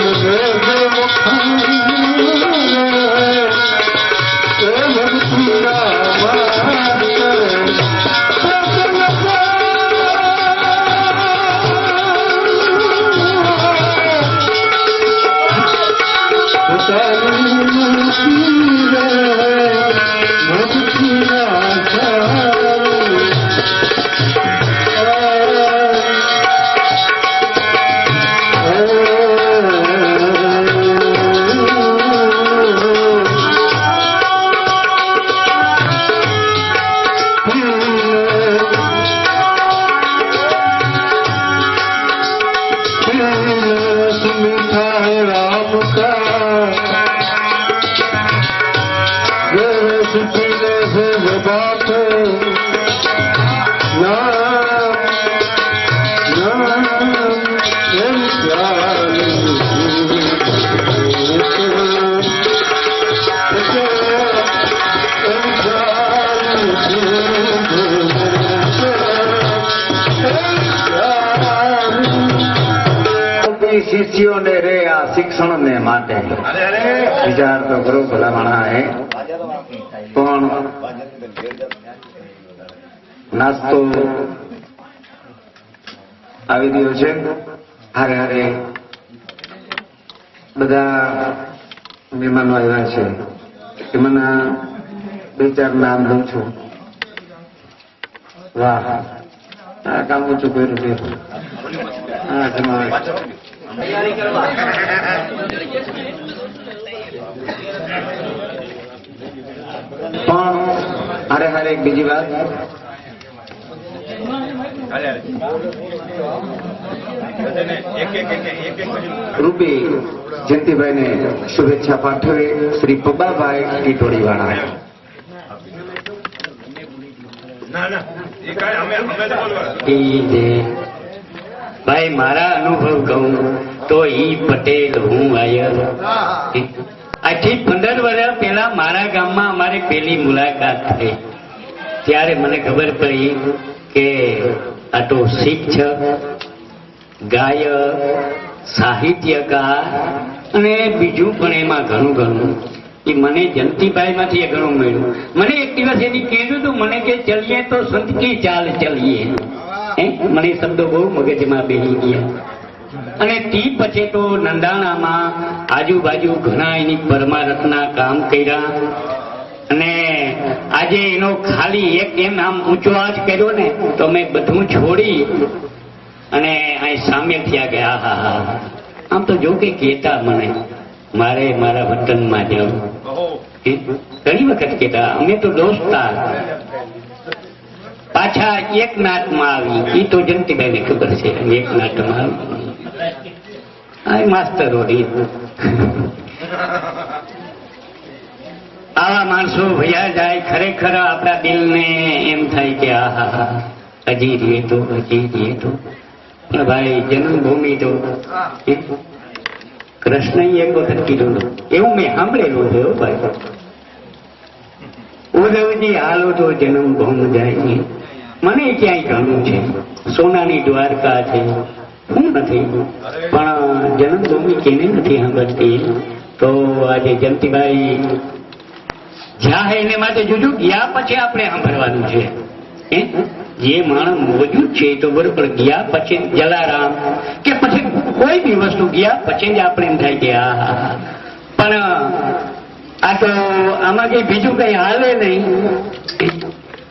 શરદ મુખમ શિષ્યોને રે આ શિક્ષણને માટે. વિચાર તો કરો ભલા માણા હે. નાસ્તો આવી રહ્યો છે. હારે હારે બધા મહેમાનો આવ્યા છે. એમાંના બે ચાર નામ લઉં છું. વાહ. આ કામ ઓછું કર્યું છે. હા જમાવે. પણ હારે એક બીજી વાત રૂપી જયંતિભાઈને શુભેચ્છા પાઠવે શ્રી પબ્બાભાઈ ટીટોડી વાળા જે ભાઈ મારા અનુભવ કહું તો ઈ પટેલ હું આયર. આજથી પંદર વર્ષ પહેલા મારા ગામમાં અમારે પેલી મુલાકાત થઈ. ત્યારે મને ખબર પડી કે આ તો શિક્ષક ગાય સાહિત્યકાર અને બીજું પણ એમાં ઘણું ઘણું. એ મને જંતીભાઈ માંથી ઘણું મળ્યું. મને એક દિવસ એની કહેલું હતું મને કે ચલીએ તો સંત કી ચાલ ચલીએ. મને શબ્દો બહુ મગજમાં બેસી ગયા. અને તી પછી તો નંદાણામાં આજુબાજુ ઘણા એની પરમારથના કામ કર્યા. અને આજે એનો ખાલી એક એમ આમ ઊંચો આજ કર્યો ને તો મેં બધું છોડી અને અહીં સામે થયા ગયા. હા હા આમ તો જો કે કહેતા મને મારે મારા વતનમાં જવું ઘણી વખત કહેતા અમે તો દોસ્તાર પાછા એક નાટમાં આવી. એ તો જંતીભાઈને ખબર છે એક નાટમાં આવી. માસ્તરો આવા માણસો ભયા જાય ખરેખર આપણા દિલને એમ થાય કે આહા હજી રીએ તો, હજી રીએ તો. ભાઈ, જન્મભૂમિ તો કૃષ્ણ એક વખત કીધું એવું મેં સાંભળેલું છે ભાઈ. ઉદવજી હાલો તો જન્મભૂમ જાય. મને ક્યાંય ઘણું છે? સોનાની દ્વારકા છે. હું નથી. પણ જન્મભૂમિ કેને નથી સાંભળતી? તો આજે જયંતિભાઈ જ્યાં એને માટે જોજો ગયા પછી આપણે સાંભળવાનું છે હે? જે માણસ મોજૂદ છે તો બરોબર ગયા પછી જલારામ કે પછી કોઈ બી વસ્તુ ગયા પછી જ આપણે એમ થાય કે આ હા, હા. પણ આ તો આમાં કઈ બીજું કઈ હાલે નહીં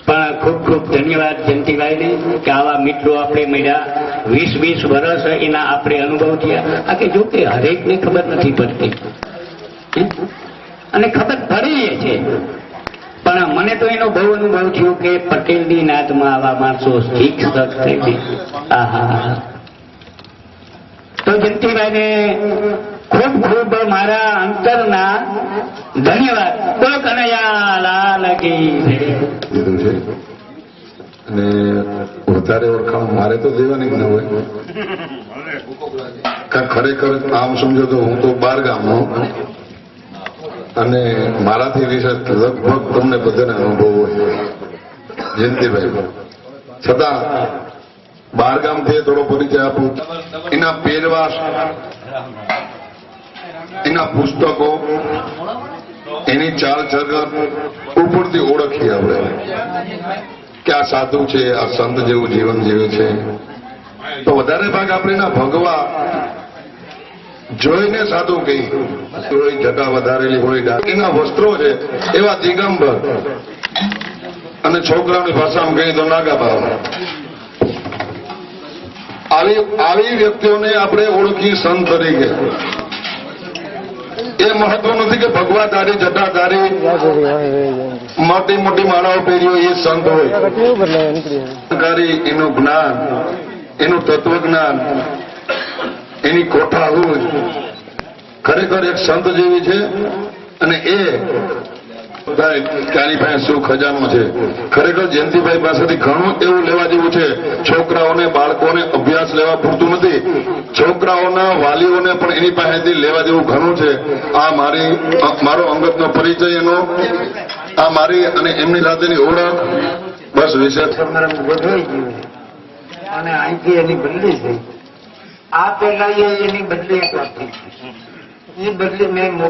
પણ ખૂબ ખૂબ ધન્યવાદ જયંતિભાઈને કે આવા મિત્રો આપણે મળ્યા વીસ વીસ વર્ષ એના આપણે અનુભવ થયા આ કે જો કે હરેકને ખબર નથી પડતી હે? અને ખબર પડી છે. પણ મને તો એનો બહુ અનુભવ થયો કે પટેલની નાદમાં આવા માણસો શિક્ષક થઈ ગયા. આહા. તો જયંતિભાઈને ખૂબ ખૂબ મારા અંતરના ધન્યવાદ. બોલો કનૈયા લાલ કી જય. છે. અને વધારે ઓળખાણ મારે તો દેવાની જ ન હોય. ખરેખર આમ સમજો તો હું તો બાર ગામનો. અને મારાથી વિશે લગભગ તમને બધાને અનુભવ હોય. જયંતિભાઈ, છતાં બારગામથી થોડો પરિચય આપું. એના પહેરવાશ, એના પુસ્તકો, એની ચાલ ચલણ ઉપરથી ઓળખીએ આપણે. કે આ સાધુ છે, આ સંત જેવું જીવન જીવે છે. તો વધારે ભાગ આપણે એના ભગવા જોઈને સાધુ કહી હોય જટા વધારેલી હોય ડાકીના વસ્ત્રો છે એવા દિગંબર. અને છોકરાની ભાષામાં કહી તો નાગા ભાવ આવી આવી વ્યક્તિઓને આપણે ઓળખી સંત તરીકે. એ મહત્વ નથી કે ભગવાધારી જટાધારી મોટી મોટી માળાઓ પહેરી હોય એ સંત હોય. એનું જ્ઞાન એનું તત્વજ્ઞાન એની કોઠા હોય ખરેખર એક સંત જેવી છે અને એ કાનીભાઈ શું ખજાનો છે. ખરેખર જયંતિભાઈ પાસેથી ઘણું એવું લેવા જેવું છે. છોકરાઓને, બાળકોને અભ્યાસ લેવા પૂરતું નથી. છોકરાઓના વાલીઓને પણ એની પાસેથી લેવા જેવું ઘણું છે. આ મારી મારો અંગતનો પરિચય એનો. આ મારી અને એમની સાથેની ઓળખ. બસ વિશે. અને અહીંથી એની બદલી થઈ આ પેલા એની બદલી આપી એ બદલી મેં